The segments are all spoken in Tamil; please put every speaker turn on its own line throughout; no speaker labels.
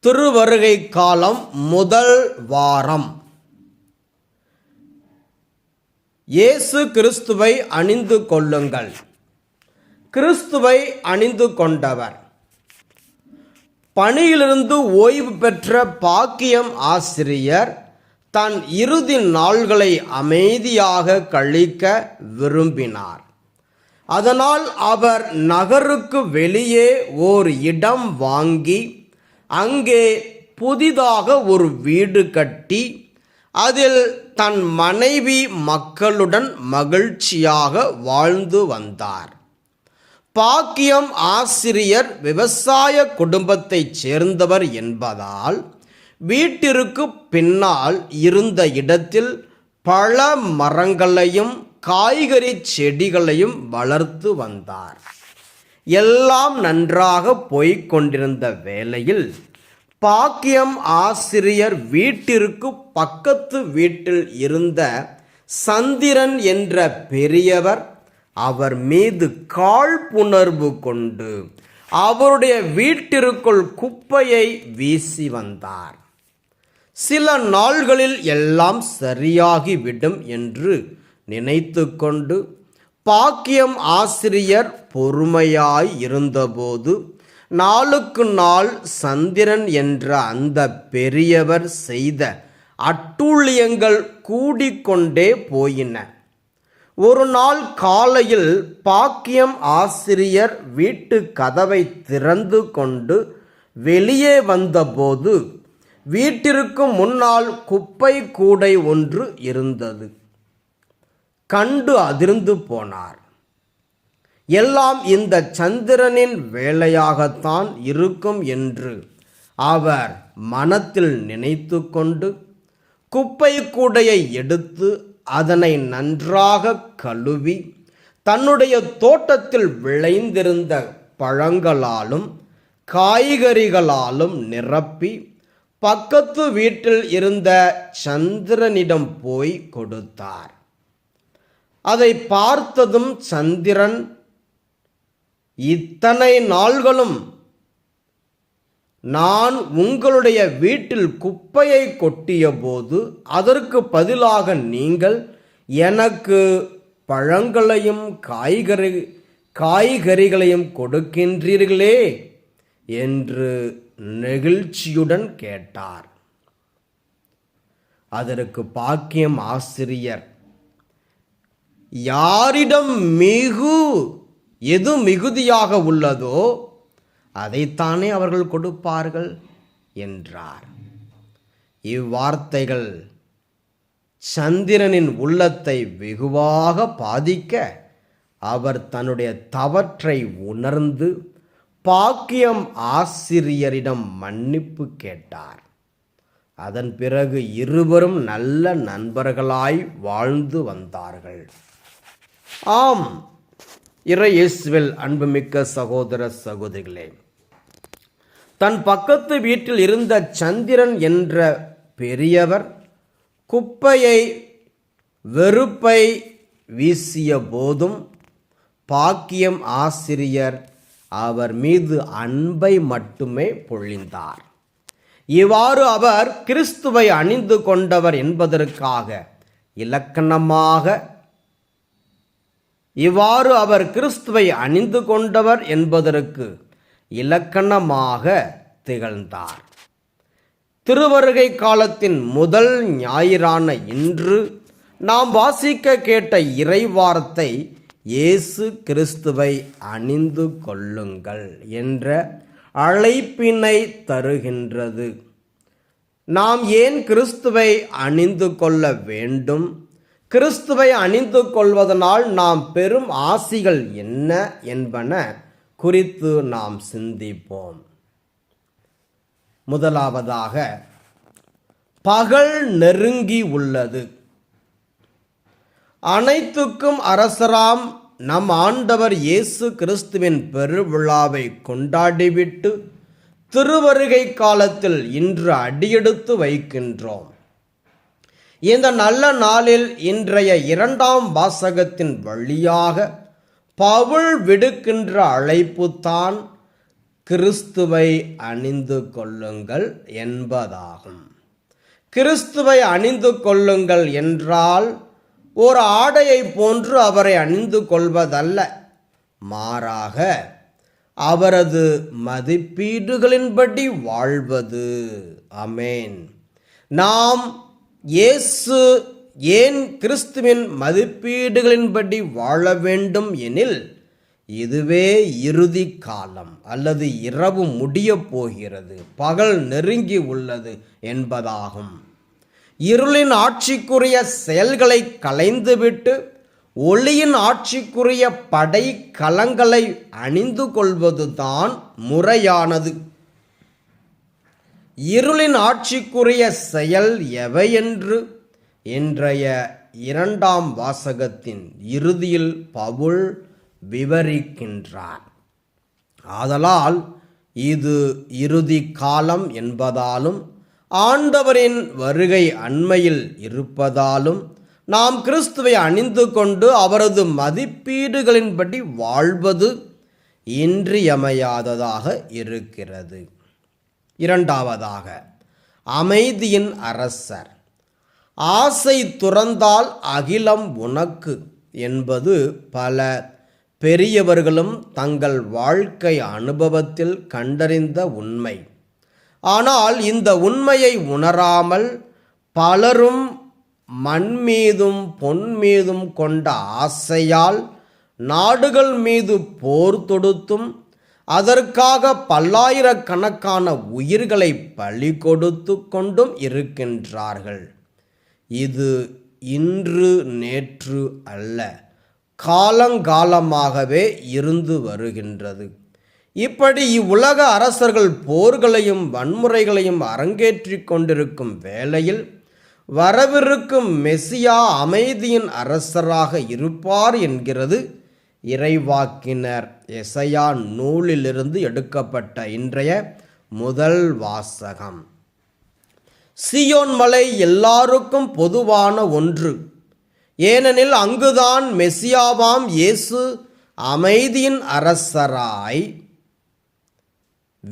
திருவருகை காலம் முதல் வாரம். இயேசு கிறிஸ்துவை அணிந்து கொள்ளுங்கள். கிறிஸ்துவை அணிந்து கொண்டவர். பணியிலிருந்து ஓய்வு பெற்ற பாக்கியம் ஆசிரியர் தன் இறுதி நாள்களை அமைதியாக கழிக்க விரும்பினார். அதனால் அவர் நகருக்கு வெளியே ஓர் இடம் வாங்கி அங்கே புதிதாக ஒரு வீடு கட்டி அதில் தன் மனைவி மக்களுடன் மகிழ்ச்சியாக வாழ்ந்து வந்தார். பாக்கியம் ஆசிரியர் விவசாய குடும்பத்தைச் சேர்ந்தவர் என்பதால் வீட்டிற்கு பின்னால் இருந்த இடத்தில் பல மரங்களையும் காய்கறி செடிகளையும் வளர்த்து வந்தார். எல்லாம் நன்றாக போய்க் கொண்டிருந்த வேளையில் பாக்கியம் ஆசிரியர் வீட்டிற்கு பக்கத்து வீட்டில் இருந்த சந்திரன் என்ற பெரியவர் அவர் மீது காழ்ப்புணர்வு கொண்டு அவருடைய வீட்டிற்குள் குப்பையை வீசி வந்தார். சில நாள்களில் எல்லாம் சரியாகிவிடும் என்று நினைத்து கொண்டு பாக்கியம் ஆசிரியர் பொறுமையாய் இருந்தபோது நாளுக்கு நாள் சந்திரன் என்ற அந்த பெரியவர் செய்த அட்டூழியங்கள் கூடிக்கொண்டே போயின. ஒரு நாள் காலையில் பாக்கியம் ஆசிரியர் வீட்டு கதவை திறந்து கொண்டு வெளியே வந்தபோது வீட்டிற்கு முன்னால் குப்பை கூடை ஒன்று இருந்தது. கண்டு அதிர்ந்து போனார். எல்லாம் இந்த சந்திரனின் வேலையாகத்தான் இருக்கும் என்று அவர் மனத்தில் நினைத்து கொண்டு குப்பை கூடையை எடுத்து அதனை நன்றாக கழுவி தன்னுடைய தோட்டத்தில் விளைந்திருந்த பழங்களாலும் காய்கறிகளாலும் நிரப்பி பக்கத்து வீட்டில் இருந்த சந்திரனிடம் போய் கொடுத்தார். அதை பார்த்ததும் சந்திரன் இத்தனை நாள்களும் நான் உங்களுடைய வீட்டில் குப்பையை கொட்டிய போது அதற்கு பதிலாக நீங்கள் எனக்கு பழங்களையும் காய்கறி காய்கறிகளையும் கொடுக்கின்றீர்களே என்று நெகிழ்ச்சியுடன் கேட்டார். அதற்கு பாக்கியம் ஆசிரியர். யாரிடம் மிகு எது மிகுதியாக உள்ளதோ அதைத்தானே அவர்கள் கொடுப்பார்கள் என்றார். இவ்வார்த்தைகள் சந்திரனின் உள்ளத்தை வெகுவாக பாதிக்க அவர் தன்னுடைய தவற்றை உணர்ந்து பாக்கியம் ஆசிரியரிடம் மன்னிப்பு கேட்டார். அதன் பிறகு இருவரும் நல்ல நண்பர்களாய் வாழ்ந்து வந்தார்கள். ஆம். இறை இயேசுவில் அன்புமிக்க சகோதர சகோதரிகளே தன் பக்கத்து வீட்டில் இருந்த சந்திரன் என்ற பெரியவர் குப்பையை வெறுப்பை வீசிய போதும் பாக்கியம் ஆசிரியர் அவர் மீது அன்பை மட்டுமே பொழிந்தார். இவ்வாறு அவர் கிறிஸ்துவை அணிந்து கொண்டவர் என்பதற்காக இலக்கணமாக இவ்வாறு அவர் கிறிஸ்துவை அணிந்து கொண்டவர் என்பதற்கு இலக்கணமாக திகழ்ந்தார். திருவருகை காலத்தின் முதல் ஞாயிறான இன்று நாம் வாசிக்க கேட்ட இறைவார்த்தை இயேசு கிறிஸ்துவை அணிந்து கொள்ளுங்கள் என்ற அழைப்பினை தருகின்றது. நாம் ஏன் கிறிஸ்துவை அணிந்து கொள்ள வேண்டும்? கிறிஸ்துவை அணிந்து கொள்வதனால் நாம் பெரும் ஆசிகள் என்ன என்பன குறித்து நாம் சிந்திப்போம். முதலாவதாக பகல் நெருங்கி உள்ளது. அனைத்துக்கும் அரசராம் நம் ஆண்டவர் இயேசு கிறிஸ்துவின் பெருவிழாவை கொண்டாடிவிட்டு திருவருகை காலத்தில் இன்று அடியெடுத்து வைக்கின்றோம். இந்த நல்ல நாளில் இன்றைய இரண்டாம் வாசகத்தின் வழியாக பவுல் விடுக்கின்ற அழைப்புத்தான் கிறிஸ்துவை அணிந்து கொள்ளுங்கள் என்பதாகும். கிறிஸ்துவை அணிந்து கொள்ளுங்கள் என்றால் ஒரு ஆடையை போன்று அவரை அணிந்து கொள்வதல்ல. மாறாக அவரது மதிப்பீடுகளின்படி வாழ்வது. அமேன் நாம் இயேசு ஏன் கிறிஸ்துவின் மதிப்பீடுகளின்படி வாழ வேண்டும் எனில் இதுவே இறுதி காலம் அல்லது இரவு முடிய போகிறது பகல் நெருங்கி உள்ளது என்பதாகும். இருளின் ஆட்சிக்குரிய செயல்களை களைந்துவிட்டு ஒளியின் ஆட்சிக்குரிய படை கலங்களை அணிந்து கொள்வதுதான் முறையானது. இருளின் ஆட்சிக்குரிய செயல் எவையென்று இன்றைய இரண்டாம் வாசகத்தின் இறுதியில் பவுல் விவரிக்கின்றார். ஆதலால் இது இறுதி காலம் என்பதாலும் ஆண்டவரின் வருகை அண்மையில் இருப்பதாலும் நாம் கிறிஸ்துவை அணிந்து கொண்டு அவரது மதிப்பீடுகளின்படி வாழ்வது இன்றியமையாததாக இருக்கிறது. இரண்டாவதாக அமைதியின் அரசர். ஆசை துறந்தால் அகிலம் உனக்கு என்பது பல பெரியவர்களும் தங்கள் வாழ்க்கை அனுபவத்தில் கண்டறிந்த உண்மை. ஆனால் இந்த உண்மையை உணராமல் பலரும் மண் மீதும் பொன் மீதும் கொண்ட ஆசையால் நாடுகள் மீது போர் தொடுத்தும் அதற்காக பல்லாயிரக்கணக்கான உயிர்களை பலி கொடுத்து கொண்டும் இருக்கின்றார்கள். இது இன்று நேற்று அல்ல காலங்காலமாகவே இருந்து வருகின்றது. இப்படி இவ்வுலக அரசர்கள் போர்களையும் வன்முறைகளையும் அரங்கேற்றிக் கொண்டிருக்கும் வேளையில் வரவிருக்கும் மெசியா அமைதியின் அரசராக இருப்பார் என்கிறது இறைவாக்கினர். எசையா நூலிலிருந்து எடுக்கப்பட்ட இன்றைய முதல் வாசகம். சியோன் மலை எல்லாருக்கும் பொதுவான ஒன்று. ஏனெனில் அங்குதான் மெசியாவாம் இயேசு அமைதியின் அரசராய்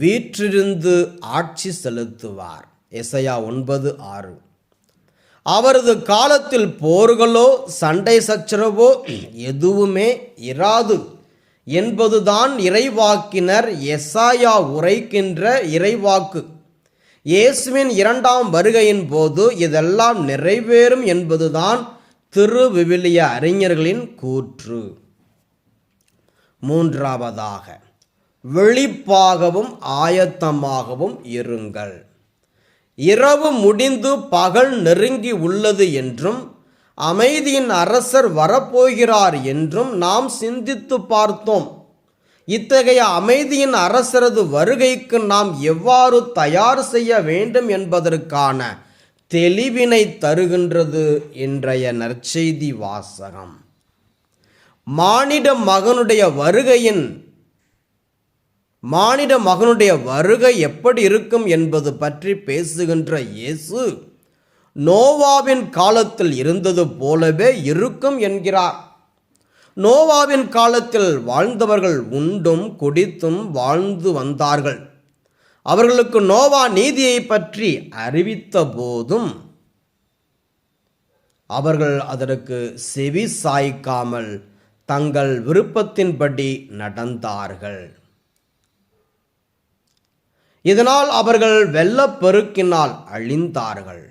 வீற்றிருந்து ஆட்சி செலுத்துவார். எசையா ஒன்பது ஆறு. அவரது காலத்தில் போர்களோ சண்டை சச்சரவோ எதுவுமே இராது என்பதுதான் இறைவாக்கினர் எசாயா உரைக்கின்ற இறைவாக்கு. இயேசுவின் இரண்டாம் வருகையின் போது இதெல்லாம் நிறைவேறும் என்பதுதான் திருவிவிலிய அறிஞர்களின் கூற்று. மூன்றாவதாக வெளிப்பாகவும் ஆயத்தமாகவும் இருங்கள். இரவு முடிந்து பகல் நெருங்கி உள்ளது என்றும் அமைதியின் அரசர் வரப்போகிறார் என்றும் நாம் சிந்தித்து பார்த்தோம். இத்தகைய அமைதியின் அரசரது வருகைக்கு நாம் எவ்வாறு தயார் செய்ய வேண்டும் என்பதற்கான தெளிவினை தருகின்றது இன்றைய நற்செய்தி வாசகம். மானிட மகனுடைய வருகையின் மானிட மகனுடைய வருகை எப்படி இருக்கும் என்பது பற்றி பேசுகின்ற இயேசு நோவாவின் காலத்தில் இருந்தது போலவே இருக்கும் என்கிறார். நோவாவின் காலத்தில் வாழ்ந்தவர்கள் உண்டும் குடித்தும் வாழ்ந்து வந்தார்கள். அவர்களுக்கு நோவா நீதியை பற்றி அறிவித்த போதும் அவர்கள் அதற்கு செவி சாய்க்காமல் தங்கள் விருப்பத்தின்படி நடந்தார்கள். இதனால் அவர்கள் வெள்ளப்பெருக்கினால் அழிந்தார்கள்.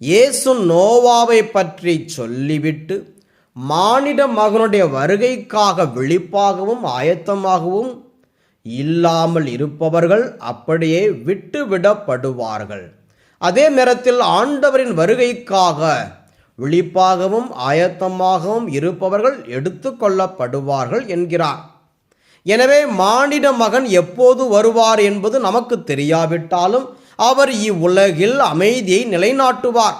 இயேசு நோவாவை பற்றி சொல்லிவிட்டு மானிட மகனுடைய வருகைக்காக விழிப்பாகவும் ஆயத்தமாகவும் இல்லாமல் இருப்பவர்கள் அப்படியே விட்டுவிடப்படுவார்கள். அதே நேரத்தில் ஆண்டவரின் வருகைக்காக விழிப்பாகவும் ஆயத்தமாகவும் இருப்பவர்கள் எடுத்துக்கொள்ளப்படுவார்கள் என்கிறார். எனவே மானிட மகன் எப்போது வருவார் என்பது நமக்கு தெரியாவிட்டாலும் அவர் இவ்வுலகில் அமைதியை நிலைநாட்டுவார்.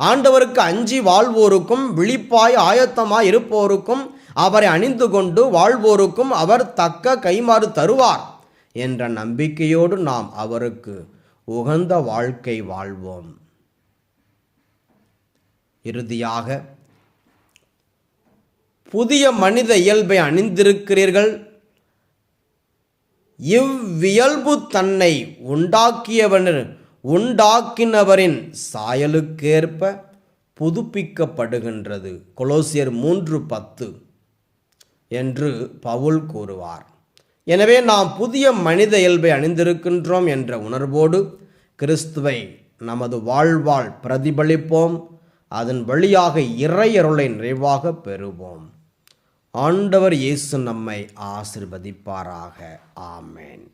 ஆண்டவருக்கு அஞ்சி வாழ்வோருக்கும் விழிப்பாய் ஆயத்தமாய் இருப்போருக்கும் அவரை அணிந்து கொண்டு வாழ்வோருக்கும் அவர் தக்க கைமாறு தருவார் என்ற நம்பிக்கையோடு நாம் அவருக்கு உகந்த வாழ்க்கை வாழ்வோம். இறுதியாக புதிய மனித இயல்பை அணிந்திருக்கிறீர்கள். இவ்வியல்பு தன்னை உண்டாக்கியவனர் உண்டாக்கினவரின் சாயலுக்கேற்ப புதுப்பிக்கப்படுகின்றது. கொலோசியர் மூன்று பத்து என்று பவுல் கூறுவார். எனவே நாம் புதிய மனித இயல்பை அணிந்திருக்கின்றோம் என்ற உணர்வோடு கிறிஸ்துவை நமது வாழ்வால் பிரதிபலிப்போம். அதன் வழியாக இறையருளை நிறைவாக பெறுவோம். ஆண்டவர் இயேசு நம்மை ஆசிர்வதிப்பாராக. ஆமேன்.